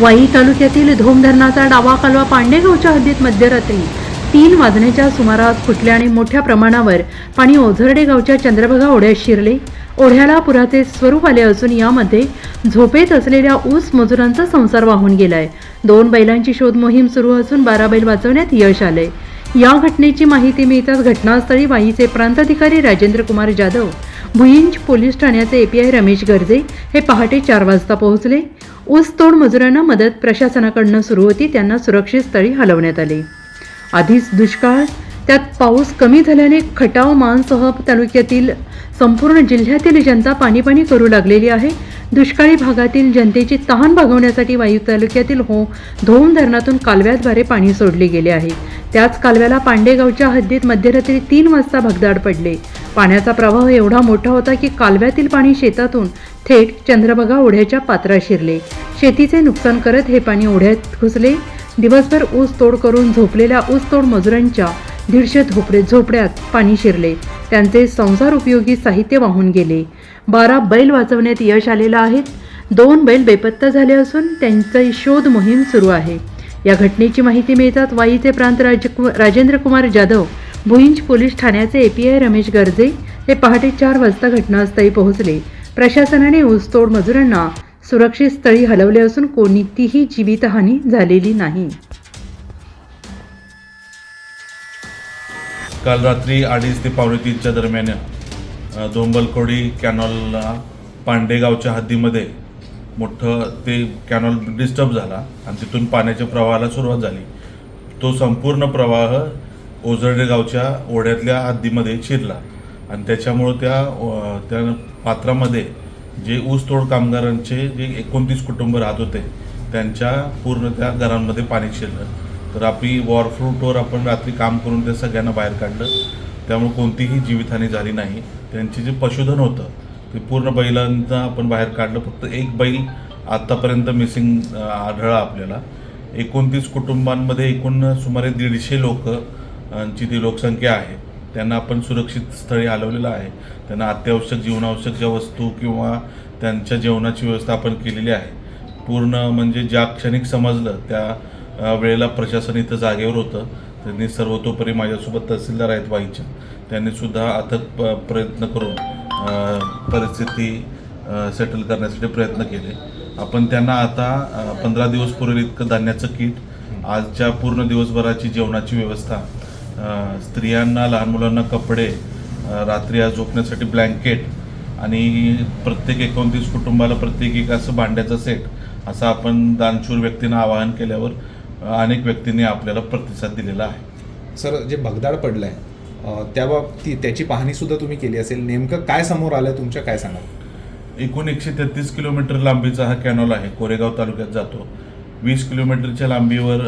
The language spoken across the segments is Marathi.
वाई तालुक्यातील धोम धरणाचा डावा कालवा पांडेगावच्या हद्दीत मध्यरात्री तीन वाजण्याच्या सुमारास फुटले आणि मोठ्या प्रमाणावर पाणी ओझरडे गावच्या चंद्रभागा ओढ्यात शिरले. ओढ्याला पुराचे स्वरूप आले असून यामध्ये झोपेत असलेल्या ऊस मजुरांचा संसार वाहून गेलाय. दोन बैलांची शोध मोहीम सुरू असून बारा बैल वाचवण्यात यश आले या घटनेची माहिती मिळताच घटनास्थळी वाईचे प्रांताधिकारी राजेंद्र कुमार जाधव भुईंज पोलीस ठाण्याचे एपीआय रमेश गर्जे हे पहाटे चार वाजता पोहोचले. ऊसतोड मजुरांना मदत प्रशासनाकडनं सुरू होती त्यांना सुरक्षित स्थळी हलवण्यात आले. आधीच दुष्काळ त्यात पाऊस कमी झाल्याने खटाव मानसह तालुक्यातील संपूर्ण जिल्ह्यातील जनता पाणीपाणी करू लागलेली आहे. दुष्काळी भागातील जनतेची तहान भागवण्यासाठी वायू तालुक्यातील हो धोम धरणातून कालव्याद्वारे पाणी सोडले गेले आहे. त्याच कालव्याला पांडेगावच्या हद्दीत मध्यरात्री तीन वाजता भगदाड पडले. पाण्याचा प्रवाह एवढा मोठा होता की कालव्यातील पाणी शेतातून थेट चंद्रभागा ओढ्याच्या पात्रात शिरले. शेतीचे नुकसान करत हे पाणी ओढ्यात घुसले. दिवसभर ऊस तोड करून झोपलेल्या ऊस तोड मजुरांच्या दीडशे झोपडे झोपड्यात पाणी शिरले. त्यांचे संसार उपयोगी साहित्य वाहून गेले. बारा बैल वाचवण्यात यश आलेलं आहे. दोन बैल बेपत्ता झाले असून त्यांचा शोध मोहीम सुरू आहे. या घटनेची माहिती मिळताच वाईचे प्रांत राज राजेंद्र कुमार जाधव भुईंज पोलीस ठाण्याचे एपीआय रमेश गर्जे हे पहाटे चार वाजता घटनास्थळी पोहोचले. प्रशासनाने ऊसतोड मजुरांना सुरक्षित स्थळी हलवले असून कोणतीही जीवितहानी झालेली नाही. काल रात्री अडीच ते पावणे तीनच्या दरम्यान अ, दोंबलकोडी कॅनॉलला पांडेगावच्या हद्दीमध्ये मोठं ते कॅनॉल डिस्टर्ब झाला आणि तिथून पाण्याच्या प्रवाहाला सुरुवात झाली. तो संपूर्ण प्रवाह ओझरडे गावच्या ओढ्यातल्या हद्दीमध्ये शिरला. आणि त्याच्यामुळं त्या त्या पात्रामध्ये जे ऊसतोड कामगारांचे जे एकोणतीस कुटुंब राहत होते त्यांच्या पूर्ण त्या घरांमध्ये पाणी शिरलं. तर आपली वॉरफ्रूटवर आपण रात्री काम करून ते सगळ्यांना बाहेर काढलं. त्यामुळे कोणतीही जीवितहानी झाली नाही. त्यांचे जे पशुधन होतं ते पूर्ण बैलांना आपण बाहेर काढलं. फक्त एक बैल आत्तापर्यंत मिसिंग आढळला आपल्याला. एकोणतीस कुटुंबांमध्ये एकूण सुमारे दीडशे लोक जी ती लोकसंख्या आहे त्यांना आपण सुरक्षित स्थळी हलवलेलं आहे. त्यांना अत्यावश्यक जीवनावश्यक ज्या वस्तू किंवा त्यांच्या जेवणाची व्यवस्था आपण केलेली आहे. पूर्ण म्हणजे ज्या क्षणिक समजलं त्या वेळेला प्रशासन इथं जागेवर होतं. त्यांनी सर्वतोपरी माझ्यासोबत तहसीलदार आहेत वाईच्या त्यांनी सुद्धा अथक प प्रयत्न करून परिस्थिती सेटल करण्यासाठी प्रयत्न केले. आपण त्यांना आता पंधरा दिवस पुरेल इतकं धान्याचं किट. आजच्या पूर्ण दिवसभराची जेवणाची व्यवस्था स्त्रियांना लहान मुलांना कपडे रात्री आज झोपण्यासाठी ब्लँकेट आणि प्रत्येक एकोणतीस कुटुंबाला प्रत्येक एक असं भांड्याचं सेट असं आपण दानशूर व्यक्तींना आवाहन केल्यावर अनेक व्यक्तींनी आपल्याला प्रतिसाद दिलेला आहे. सर जे भगदाड पडलंय अं, त्या बाबतीत त्याची पाहणी सुद्धा तुम्ही केली असेल. नेमकं काय समोर आलंय तुमच्या काय सांगाल? एकूण एकशे तेहतीस किलोमीटर लांबीचा हा कॅनॉल आहे. कोरेगाव तालुक्यात जातो. वीस किलोमीटरच्या लांबीवर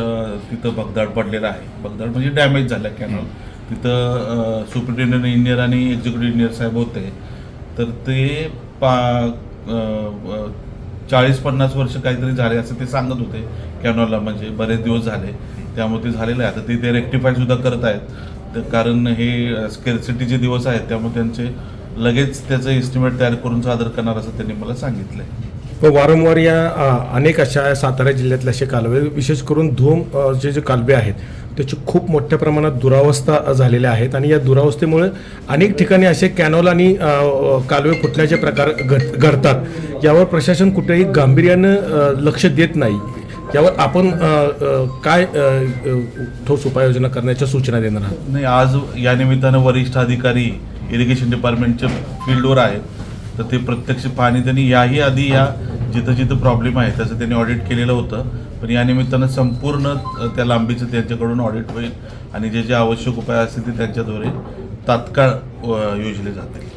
तिथं भगदाड पडलेला आहे. भगदाड म्हणजे डॅमेज झाला कॅनॉल तिथं सुपरिटेंडंट इंजिनियर आणि एक्झिक्युटिव्ह इंजिनियर साहेब होते. तर ते पा चाळीस पन्नास वर्ष काहीतरी झाले असं ते सांगत होते कॅनॉलला म्हणजे बरेच दिवस झाले. त्यामुळे ते झालेलं आहे. आता ते ते रेक्टिफाय सुद्धा करत आहेत. तर कारण हे स्केरसिटीचे दिवस आहेत. त्यामुळे त्यांचे लगेच त्याचं एस्टिमेट तयार करून सादर करणार असं त्यांनी मला सांगितलं व वारंवार या अनेक अशा सातारा जिल्ह्यातले असे कालवे विशेष करून धूम जे जे कालवे आहेत त्याची खूप मोठ्या प्रमाणात दुरावस्था झालेल्या आहेत. आणि या दुरावस्थेमुळे अनेक ठिकाणी असे कॅनॉल आणि कालवे फुटण्याचे प्रकार घड घडतात. यावर प्रशासन कुठेही गांभीर्यानं लक्ष देत नाही. यावर आपण काय ठोस उपाययोजना करण्याच्या सूचना देणार आहात? नाही आज या निमित्तानं वरिष्ठ अधिकारी इरिगेशन डिपार्टमेंटच्या फील्डवर आहेत. तर ते प्रत्यक्ष पाहणी त्यांनी याही आधी या जिथं जिथं प्रॉब्लेम आहे त्याचं त्यांनी ऑडिट केलेलं होतं. पण या निमित्तानं संपूर्ण त्या लांबीचं त्यांच्याकडून ऑडिट होईल आणि जे जे आवश्यक उपाय असतील ते त्यांच्याद्वारे तात्काळ योजले जातील.